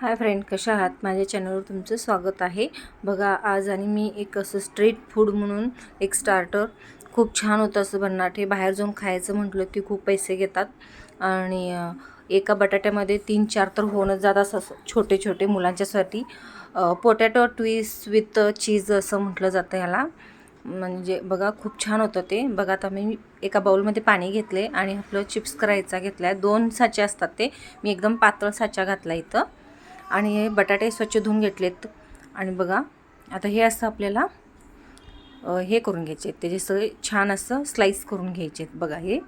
Hi friend कशा आहात? माझ्या चॅनलवर तुमचं स्वागत आहे. बघा आज आणि मी एक असं स्ट्रीट फूड म्हणून एक स्टार्टर खूप छान होतं असं भन्नाट. हे बाहेर जाऊन खायचं म्हटलं की खूप पैसे घेतात. आणि एका बटाट्यामध्ये तीन चार तर होणंच जात असं असं छोटे छोटे मुलांच्यासाठी. पोटॅटो ट्विस्ट विथ चीज असं म्हटलं जातं ह्याला म्हणजे बघा खूप छान होतं ते. बघा आता मी एका बाउलमध्ये पाणी घेतले आणि आपलं चिप्स करायचा घेतला आहे दोन साचे असतात ते. मी एकदम पातळ साचा घातला इथं. आणि हे बटाटे स्वच्छ धुवून घेतलेत. आणि बघा आता हे असं आपल्याला हे करून घ्यायचे आहेत. त्याचे सगळे छान असं स्लाईस करून घ्यायचे आहेत. बघा हे.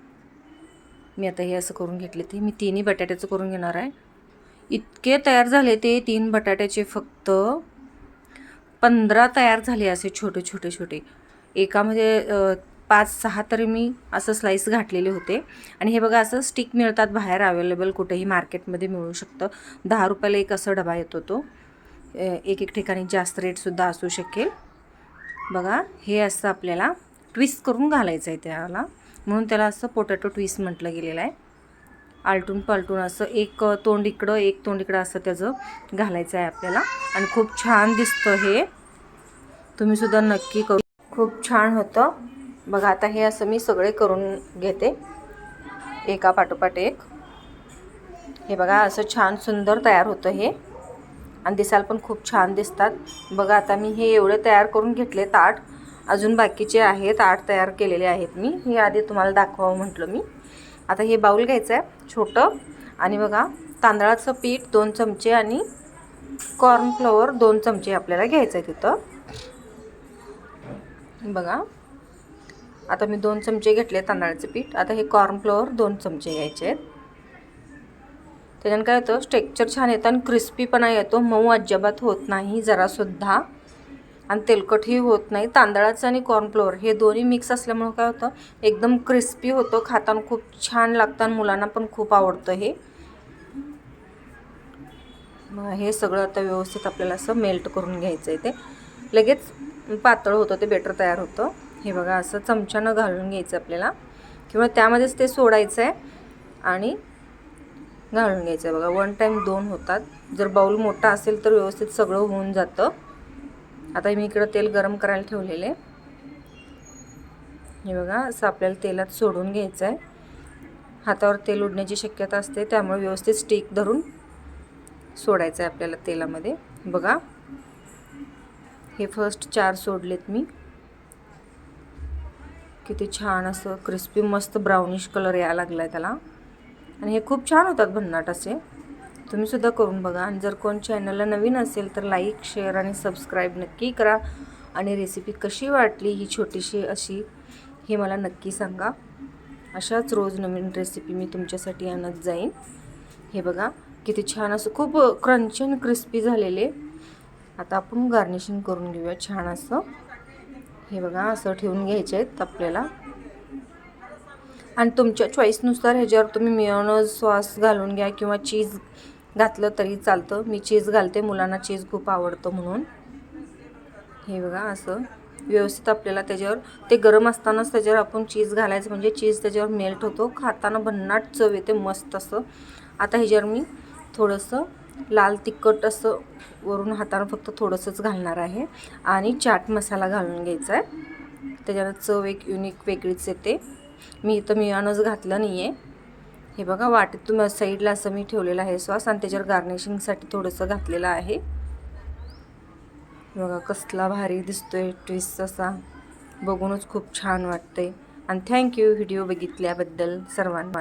मी आता हे असं करून घेतले ते. मी तिन्ही बटाट्याचं करून घेणार आहे. इतके तयार झाले ते तीन बटाट्याचे फक्त. पंधरा तयार झाले असे छोटे छोटे छोटे. एकामध्ये पाच सहा तरी मी असं स्लाईस घातलेले होते. आणि हे बघा असं स्टिक मिळतात बाहेर अवेलेबल कुठेही मार्केटमध्ये मिळू शकतं. दहा रुपयाला एक असं डबा येतो तो. एक एक ठिकाणी जास्त रेटसुद्धा असू शकेल. बघा हे असं आपल्याला ट्विस्ट करून घालायचं आहे त्याला. म्हणून त्याला असं पोटॅटो ट्विस्ट म्हटलं गेलेलं आहे. आलटून पालटून असं एक तोंड इकडं एक तोंड इकडं असं त्याचं घालायचं आहे आपल्याला. आणि खूप छान दिसतं हे. तुम्हीसुद्धा नक्की करू. खूप छान होतं. बघा आता हे असं मी सगळे करून घेते. एका पाठोपाठ एक. हे बघा असं छान सुंदर तयार होतं हे. आणि दिसायला पण खूप छान दिसतात. बघा आता मी हे एवढे तयार करून घेतले ताट. अजून बाकीचे आहेत आठ तयार केलेले आहेत मी. हे आधी तुम्हाला दाखवावं म्हटलं मी. आता हे बाऊल घ्यायचं आहे छोटं. आणि बघा तांदळाचं पीठ दोन चमचे आणि कॉर्नफ्लॉवर दोन चमचे आपल्याला घ्यायचं आहे तिथं. बघा. आता मी दोन चमचे घेतले तांदळाचे पीठ. आता हे कॉर्नफ्लोअर दोन चमचे घ्यायचे आहेत. त्याच्यानं काय होतं? स्टेक्चर छान येतं आणि क्रिस्पीपणा येतो. मऊ अजिबात होत नाही जरासुद्धा आणि तेलकटही होत नाही. तांदळाचं आणि कॉर्नफ्लोअर हे दोन्ही मिक्स असल्यामुळं काय होतं? एकदम क्रिस्पी होतं. खाताना खूप छान लागतं आणि मुलांना पण खूप आवडतं हे. हे सगळं आता व्यवस्थित आपल्याला असं मेल्ट करून घ्यायचं आहे ते. लगेच पातळ होतं ते बेटर तयार होतं. हे बघा असं चमच्यानं घालून घ्यायचं आपल्याला. किंवा त्यामध्येच ते सोडायचं आहे आणि घालून घ्यायचं आहे बघा वन टाईम दोन होतात. जर बाऊल मोठा असेल तर व्यवस्थित सगळं होऊन जातं. आता मी इकडं तेल गरम करायला ठेवलेले. हे बघा असं आपल्याला तेलात सोडून घ्यायचं आहे हातावर तेल उडण्याची शक्यता असते त्यामुळे व्यवस्थित स्टिक धरून सोडायचं आहे आपल्याला तेलामध्ये. बघा हे फर्स्ट चार सोडलेत मी. किती छान असं क्रिस्पी मस्त ब्राउनिश कलर यायला लागला आहे त्याला. आणि हे खूप छान होतात भन्नाट असे. तुम्ही सुद्धा करून बघा. आणि जर कोण चॅनलला नवीन असेल तर लाईक शेअर आणि सबस्क्राईब नक्की करा. आणि रेसिपी कशी वाटली ही छोटीशी अशी हे मला नक्की सांगा. अशाच रोज नवीन रेसिपी मी तुमच्यासाठी आणत जाईन. हे बघा किती छान असं खूप क्रंची आणि क्रिस्पी झालेले. आता आपण गार्निशिंग करून घेऊया छान असं. हे बघा असं ठेवून घ्यायचे आहेत आपल्याला. आणि तुमच्या चॉईसनुसार ह्याच्यावर तुम्ही मिळवणं सॉस घालून घ्या किंवा चीज घातलं तरी चालतं. मी चीज घालते मुलांना चीज खूप आवडतं म्हणून. हे बघा असं. व्यवस्थित आपल्याला त्याच्यावर ते गरम असतानाच त्याच्यावर आपण चीज घालायचं म्हणजे चीज त्याच्यावर मेल्ट होतो. खाताना भन्नाट चव येते मस्त असं. आता ह्याच्यावर मी थोडंसं लाल तिखट असं वरून हातानं फक्त थोडंसंच घालणार आहे. आणि चाट मसाला घालून घ्यायचा आहे. त्याच्यानं चव एक युनिक वेगळीच येते. मी इथं मियानच घातलं नाही आहे हे बघा वाटेत तुम्ही साईडला असं मी ठेवलेलं आहे सॉस आणि त्याच्यावर गार्निशिंगसाठी थोडंसं घातलेलं आहे. बघा कसला भारी दिसतोय ट्विस्ट असा. बघूनच खूप छान वाटते आणि थँक्यू व्हिडिओ बघितल्याबद्दल सर्वांना.